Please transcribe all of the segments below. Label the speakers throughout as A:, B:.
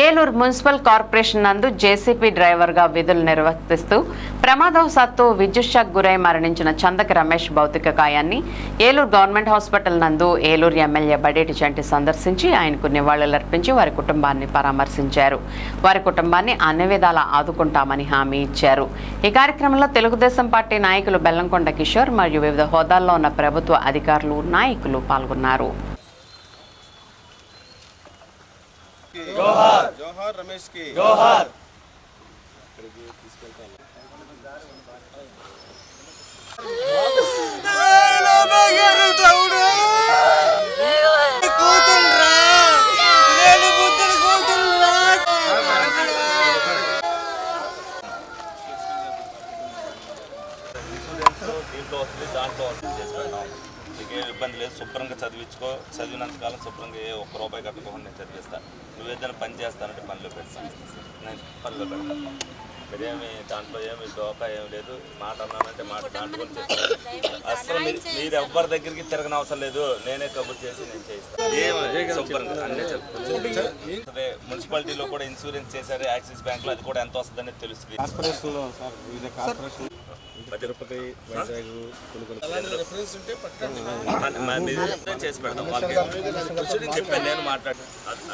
A: Eluru municipal corporation నందు JCB డ్రైవర్గా విధులు నిర్వర్తిస్తూ ప్రమాదవశాత్తు విద్యుత్ షాక్ గురై మరణించిన చందక రమేష్ భౌతిక కాయాన్ని ఏలూరు గవర్నమెంట్ హాస్పిటల్ నందు ఏలూరు ఎమ్మెల్యే బడేటి చంటి సందర్శించి ఆయనకు నివాళులర్పించి వారి కుటుంబాన్ని పరామర్శించారు. వారి కుటుంబాన్ని అన్ని విధాలా ఆదుకుంటామని హామీ ఇచ్చారు. ఈ కార్యక్రమంలో తెలుగుదేశం పార్టీ నాయకులు బెల్లంకొండ కిషోర్ మరియు వివిధ హోదాల్లో ఉన్న ప్రభుత్వ అధికారులు నాయకులు పాల్గొన్నారు.
B: జోహార్ జోహార్ రమేష్కి జోహార్
C: ఇన్సూరెన్స్ దీంట్లో వస్తుంది దాంట్లో వస్తుంది చేసి పెడతాం నీకు ఏ ఇబ్బంది లేదు శుభ్రంగా చదివించుకో. చదివినంత కాలం శుభ్రంగా ఏ ఒక్క రూపాయి కట్టుకోకుండా నేను చదివిస్తాను నువ్వు ఏదైనా పని చేస్తానంటే పనిలో పెడతాను నేను పనిలో పెడతాను మీరేమి దాంట్లో ఏమి డోకా ఏమి లేదు. మాట అన్నానంటే మాట దాంట్లో చేస్తాను అసలు మీరు ఎవ్వరి దగ్గరికి తిరగని అవసరం లేదు. నేనే కబుర్ చేసి నేను చేయిస్తాను ఏమి శుభ్రంగా అన్నీ చెప్తాను అదే మున్సిపాలిటీలో కూడా ఇన్సూరెన్స్ చేశారు యాక్సిస్ బ్యాంక్లో అది కూడా ఎంత వస్తుందనేది తెలుస్తుంది
B: తిరుపతి వైజాగ్ కొన్ని
C: చేసి పెడతాం. వాళ్ళకి చెప్పాను నేను మాట్లాడు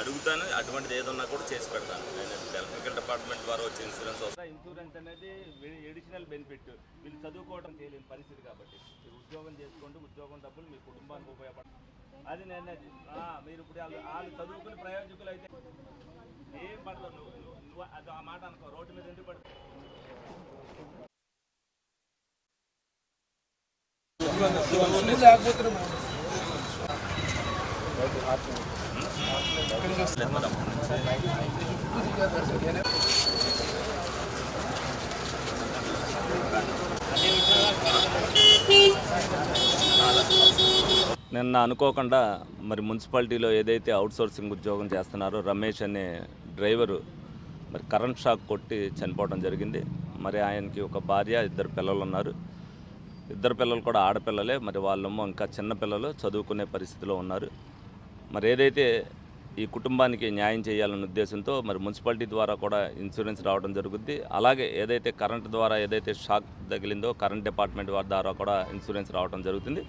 C: అడుగుతాను అటువంటిది ఏదన్నా కూడా చేసి పెడతాను. నేను ఎలక్ట్రికల్ డిపార్ట్మెంట్ ద్వారా వచ్చే ఇన్సూరెన్స్ ఇన్సూరెన్స్ అనేది ఎడిషనల్ బెనిఫిట్ వీళ్ళు చదువుకోవడం చేయలేని పరిస్థితి కాబట్టి. మీరు ఉద్యోగం చేసుకుంటూ ఉద్యోగం డబ్బులు మీ కుటుంబానికి ఉపయోగపడుతుంది అది నేను మీరు ఇప్పుడు వాళ్ళు వాళ్ళు చదువుకుని ప్రయోజకులు అయితే ఏం పడతావు నువ్వు నువ్వు- నువ్వు అది ఆ మాట అనుకో. రోడ్డు మీద ఎందుకు పడతావు? నిన్న అనుకోకుండా మరి మున్సిపాలిటీలో ఏదైతే అవుట్సోర్సింగ్ ఉద్యోగం చేస్తున్నారో రమేష్ అనే డ్రైవరు మరి కరెంట్ షాక్ కొట్టి చనిపోవడం జరిగింది. మరి ఆయనకి ఒక భార్య ఇద్దరు పిల్లలు ఉన్నారు ఇద్దరు పిల్లలు కూడా ఆడపిల్లలే మరి వాళ్ళేమో ఇంకా చిన్నపిల్లలు చదువుకునే పరిస్థితిలో ఉన్నారు. మరి ఏదైతే ఈ కుటుంబానికి న్యాయం చేయాలన్న ఉద్దేశంతో మరి మున్సిపాలిటీ ద్వారా కూడా ఇన్సూరెన్స్ రావడం జరుగుద్ది. అలాగే ఏదైతే కరెంట్ ద్వారా ఏదైతే షాక్ తగిలిందో కరెంట్ డిపార్ట్మెంట్ వారి ద్వారా కూడా ఇన్సూరెన్స్ రావడం జరుగుతుంది.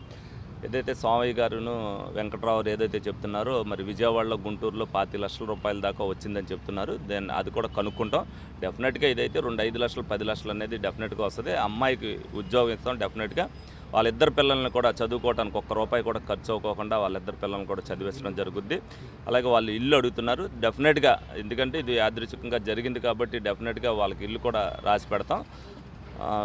C: ఏదైతే స్వామి గారును వెంకట్రావు ఏదైతే చెప్తున్నారో మరి విజయవాడలో గుంటూరులో పాతి లక్షల రూపాయల దాకా వచ్చిందని చెప్తున్నారు. దెన్ అది కూడా కనుక్కుంటాం. డెఫినెట్గా ఇదైతే రెండు ఐదు లక్షలు పది లక్షలు అనేది డెఫినెట్గా వస్తుంది. అమ్మాయికి ఉద్యోగం ఇస్తాం డెఫినెట్గా. వాళ్ళిద్దరు పిల్లల్ని కూడా చదువుకోవడానికి ఒక్క రూపాయి కూడా ఖర్చు అవ్వకుండా వాళ్ళిద్దరు పిల్లల్ని కూడా చదివించడం జరుగుద్ది. అలాగే వాళ్ళు ఇల్లు అడుగుతున్నారు. డెఫినెట్గా ఎందుకంటే ఇది యాదృచ్ఛికంగా జరిగింది కాబట్టి డెఫినెట్గా వాళ్ళకి ఇల్లు కూడా రాసి పెడతాం.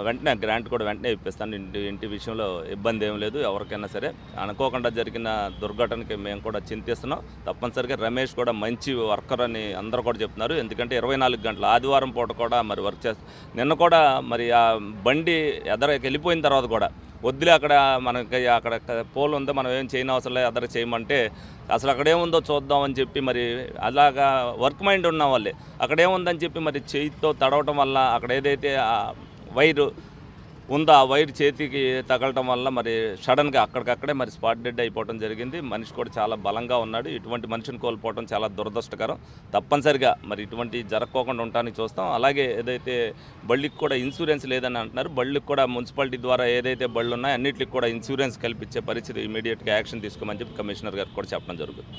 C: వెంటనే గ్రాంట్ కూడా వెంటనే ఇప్పిస్తాను. ఇంటి ఇంటి విషయంలో ఇబ్బంది ఏం లేదు ఎవరికైనా సరే. అనుకోకుండా జరిగిన దుర్ఘటనకి మేము కూడా చింతిస్తున్నాం. తప్పనిసరిగా రమేష్ కూడా మంచి వర్కర్ అని అందరూ కూడా చెప్తున్నారు. ఎందుకంటే ఇరవై నాలుగు గంటలు ఆదివారం పూట కూడా మరి వర్క్ చేస్తా నిన్న కూడా మరి ఆ బండి ఎదరకి వెళ్ళిపోయిన తర్వాత కూడా వద్దులే అక్కడ మనకి అక్కడ పోల్ ఉందో మనం ఏం చేయని అవసరం లేదు ఎదర చేయమంటే అసలు అక్కడేముందో చూద్దామని చూద్దాం అని చెప్పి మరి అలాగా వర్క్ మైండ్ ఉన్న వాళ్ళే. అక్కడేముందని చెప్పి మరి చేయితో తడవటం వల్ల అక్కడ ఏదైతే వైరు ఉందా? ఆ వైర్ చేతికి తగలటం వల్ల మరి సడన్గా అక్కడికక్కడే మరి స్పాట్ డెడ్ అయిపోవడం జరిగింది. మనిషి కూడా చాలా బలంగా ఉన్నాడు. ఇటువంటి మనిషిని కోల్పోవడం చాలా దురదృష్టకరం. తప్పనిసరిగా మరి ఇటువంటి జరగకోకుండా ఉండటానికి చూస్తాం. అలాగే ఏదైతే బళ్ళకి కూడా ఇన్సూరెన్స్ లేదని అంటున్నారు. బళ్ళకి కూడా మున్సిపాలిటీ ద్వారా ఏదైతే బళ్ళు ఉన్నాయో అన్నింటికి కూడా ఇన్సూరెన్స్ కల్పించే పరిస్థితి ఇమీడియట్గా యాక్షన్ తీసుకోమని చెప్పి కమిషనర్ గారికి కూడా చెప్పడం జరుగుతుంది.